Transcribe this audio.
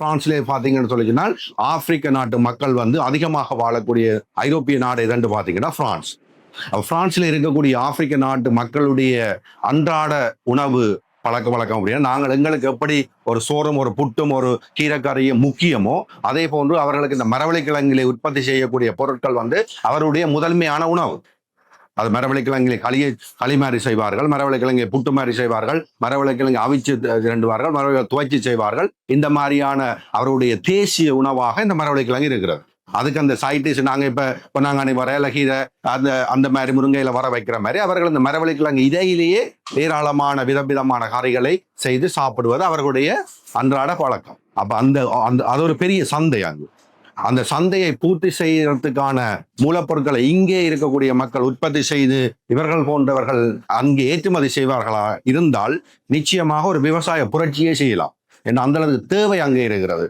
பிரான்ஸ்ல பார்த்தீங்கன்னு சொல்லிச்சுனால் ஆப்பிரிக்க நாட்டு மக்கள் வந்து அதிகமாக வாழக்கூடிய ஐரோப்பிய நாடு எதுன்னு பார்த்தீங்கன்னா பிரான்ஸ். பிரான்ஸில் இருக்கக்கூடிய ஆப்பிரிக்க நாட்டு மக்களுடைய அன்றாட உணவு பழக்க வழக்கம் அப்படின்னா நாங்கள் எங்களுக்கு எப்படி ஒரு சோறும் ஒரு புட்டும் ஒரு கீரைக்கறியும் முக்கியமோ அதே போன்று அவர்களுக்கு இந்த மரவள்ளிக்கிழங்கிலே உற்பத்தி செய்யக்கூடிய பொருட்கள் வந்து அவருடைய முதன்மையான உணவு. அது மரவள்ளிக்கிழங்கிலே களியை களி மாதிரி செய்வார்கள் மரவள்ளிக்கிழங்கை புட்டு மாதிரி செய்வார்கள் மரவள்ளிக்கிழங்கை அவிச்சு திரண்டுவார்கள் மரவள்ளி துவைச்சி செய்வார்கள். இந்த மாதிரியான அவருடைய தேசிய உணவாக இந்த மரவள்ளிக்கிழங்கு இருக்கிறது. அதுக்கு அந்த சைட்டிஸ் நாங்கள் இப்போ பொன்னாங்கண்ணி வர இலகீரை அந்த அந்த மாதிரி முருங்கையில் வர வைக்கிற மாதிரி அவர்கள் இந்த மரவள்ளிக்கிழங்கு இதையிலேயே ஏராளமான விதவிதமான கறிகளை செய்து சாப்பிடுவது அவர்களுடைய அன்றாட பழக்கம். அப்போ அந்த அந்த அது ஒரு பெரிய சந்தை அங்கு. அந்த சந்தையை பூர்த்தி செய்யறதுக்கான மூலப்பொருட்களை இங்கே இருக்கக்கூடிய மக்கள் உற்பத்தி செய்து இவர்கள் போன்றவர்கள் அங்கே ஏற்றுமதி செய்வார்களா இருந்தால் நிச்சயமாக ஒரு விவசாய புரட்சியே செய்யலாம். ஏன்னா அந்த அளவுக்கு தேவை அங்கே இருக்கிறது.